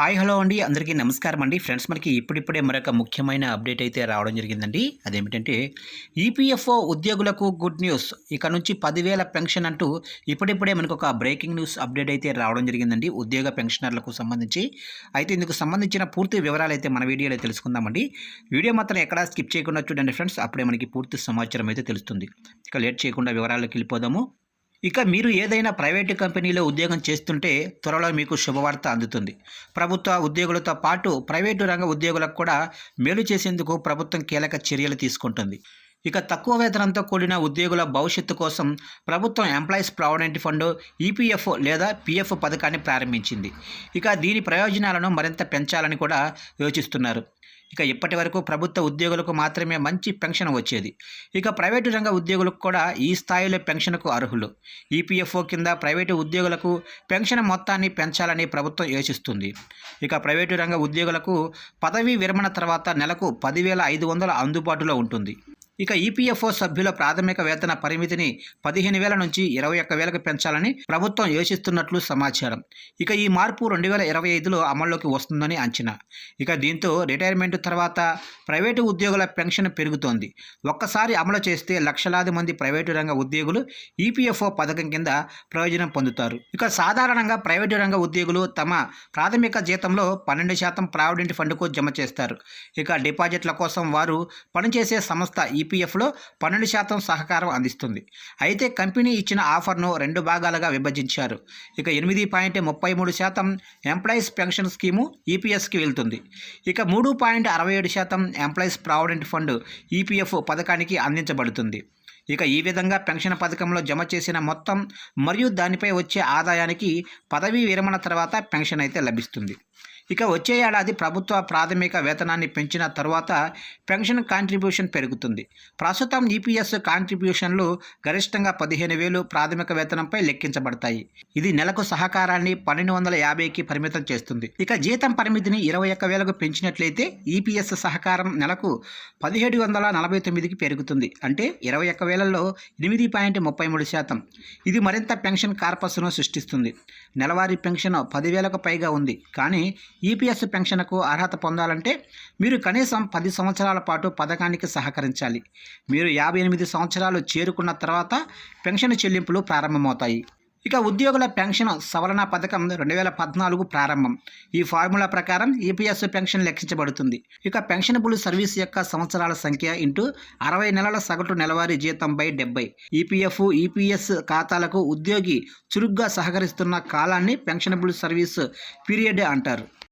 Hi hello అండి. అందరికీ నమస్కారం అండి. ఫ్రెండ్స్ మనకి ఇప్పుడిప్పుడే మరొక ముఖ్యమైన అప్డేట్ అయితే రావడం జరిగిందండి. అదేమిటంటే ఈపీఎఫ్ఓ ఉద్యోగులకు గుడ్ న్యూస్. ఇక నుంచి పదివేల పెన్షన్ అంటూ ఇప్పుడిప్పుడే మనకు ఒక బ్రేకింగ్ న్యూస్ అప్డేట్ అయితే రావడం జరిగిందండి ఉద్యోగ పెన్షనర్లకు సంబంధించి. అయితే ఇందుకు సంబంధించిన పూర్తి వివరాలు అయితే మన వీడియోలో తెలుసుకుందామండి. వీడియో మాత్రం ఎక్కడా స్కిప్ చేయకుండా చూడండి ఫ్రెండ్స్. అప్పుడే మనకి పూర్తి సమాచారం అయితే తెలుస్తుంది. ఇక లేట్ చేయకుండా వివరాల్లోకి వెళ్ళిపోదాము. ఇక మీరు ఏదైనా ప్రైవేటు కంపెనీలో ఉద్యోగం చేస్తుంటే త్వరలో మీకు శుభవార్త అందుతుంది. ప్రభుత్వ ఉద్యోగులతో పాటు ప్రైవేటు రంగ ఉద్యోగులకు కూడా మేలు చేసేందుకు ప్రభుత్వం కీలక చర్యలు తీసుకుంటుంది. ఇక తక్కువ వేతనంతో కూడిన ఉద్యోగుల భవిష్యత్తు కోసం ప్రభుత్వం ఎంప్లాయీస్ ప్రావిడెంట్ ఫండ్ ఈపీఎఫ్ లేదా పిఎఫ్ పథకాన్ని ప్రారంభించింది. ఇక దీని ప్రయోజనాలను మరింత పెంచాలని కూడా యోచిస్తున్నారు. ఇక ఇప్పటి వరకు ప్రభుత్వ ఉద్యోగులకు మాత్రమే మంచి పెన్షన్ వచ్చేది. ఇక ప్రైవేటు రంగ ఉద్యోగులకు కూడా ఈ స్థాయిలో పెన్షన్కు అర్హులు. ఈపీఎఫ్ఓ కింద ప్రైవేటు ఉద్యోగులకు పెన్షన్ మొత్తాన్ని పెంచాలని ప్రభుత్వం యోచిస్తుంది. ఇక ప్రైవేటు రంగ ఉద్యోగులకు పదవీ విరమణ తర్వాత నెలకు పదివేల ఐదు వందల అందుబాటులో ఉంటుంది. ఇక ఈపీఎఫ్ఓ సభ్యుల ప్రాథమిక వేతన పరిమితిని పదిహేను వేల నుంచి ఇరవై ఒక్క వేలకు పెంచాలని ప్రభుత్వం యోచిస్తున్నట్లు సమాచారం. ఇక ఈ మార్పు రెండు వేల ఇరవై ఐదులో అమల్లోకి వస్తుందని అంచనా. ఇక దీంతో రిటైర్మెంట్ తర్వాత ప్రైవేటు ఉద్యోగుల పెన్షన్ పెరుగుతోంది. ఒక్కసారి అమలు చేస్తే లక్షలాది మంది ప్రైవేటు రంగ ఉద్యోగులు ఈపీఎఫ్ఓ పథకం కింద ప్రయోజనం పొందుతారు. ఇక సాధారణంగా ప్రైవేటు రంగ ఉద్యోగులు తమ ప్రాథమిక జీతంలో పన్నెండు శాతం ప్రావిడెంట్ ఫండ్కు జమ చేస్తారు. ఇక డిపాజిట్ల కోసం వారు పనిచేసే సంస్థ ఈ ఈపీఎఫ్లో పన్నెండు శాతం సహకారం అందిస్తుంది. అయితే కంపెనీ ఇచ్చిన ఆఫర్ను రెండు భాగాలుగా విభజించారు. ఇక ఎనిమిది పాయింట్ ముప్పై మూడు శాతం ఎంప్లాయీస్ పెన్షన్ స్కీము ఈపీఎస్కి వెళ్తుంది. ఇక మూడు పాయింట్ అరవై ఏడు శాతం ఎంప్లాయీస్ ప్రావిడెంట్ ఫండ్ ఈపీఎఫ్ పథకానికి అందించబడుతుంది. ఇక ఈ విధంగా పెన్షన్ పథకంలో జమ చేసిన మొత్తం మరియు దానిపై వచ్చే ఆదాయానికి పదవీ విరమణ తర్వాత పెన్షన్ అయితే లభిస్తుంది. ఇక వచ్చే ఏడాది ప్రభుత్వ ప్రాథమిక వేతనాన్ని పెంచిన తర్వాత పెన్షన్ కాంట్రిబ్యూషన్ పెరుగుతుంది. ప్రస్తుతం ఈపీఎస్ కాంట్రిబ్యూషన్లు గరిష్టంగా పదిహేను వేలు ప్రాథమిక వేతనంపై లెక్కించబడతాయి. ఇది నెలకు సహకారాన్ని పన్నెండు వందల యాభైకి పరిమితం చేస్తుంది. ఇక జీతం పరిమితిని ఇరవై ఒక్క వేలకు పెంచినట్లయితే ఈపీఎస్ సహకారం నెలకు పదిహేడు వందల నలభై తొమ్మిదికి పెరుగుతుంది. అంటే ఇరవై ఒక్క వేలలో ఎనిమిది పాయింట్ ముప్పై మూడు శాతం. ఇది మరింత పెన్షన్ కార్పస్ను సృష్టిస్తుంది. నెలవారీ పెన్షన్ పదివేలకు పైగా ఉంది. కానీ ఈపీఎస్ పెన్షన్కు అర్హత పొందాలంటే మీరు కనీసం పది సంవత్సరాల పాటు పథకానికి సహకరించాలి. మీరు యాభై ఎనిమిది సంవత్సరాలు చేరుకున్న తర్వాత పెన్షన్ చెల్లింపులు ప్రారంభమవుతాయి. ఇక ఉద్యోగుల పెన్షన్ సవరణ పథకం రెండు వేల పద్నాలుగు ప్రారంభం. ఈ ఫార్ములా ప్రకారం ఈపీఎస్ పెన్షన్ లెక్కించబడుతుంది. ఇక పెన్షనబుల్ సర్వీస్ యొక్క సంవత్సరాల సంఖ్య ఇంటూ అరవై నెలల సగటు నెలవారీ జీతం బై డెబ్బై. ఈపీఎఫ్ ఈపీఎస్ ఖాతాలకు ఉద్యోగి చురుగ్గా సహకరిస్తున్న కాలాన్ని పెన్షనబుల్ సర్వీస్ పీరియడ్ అంటారు.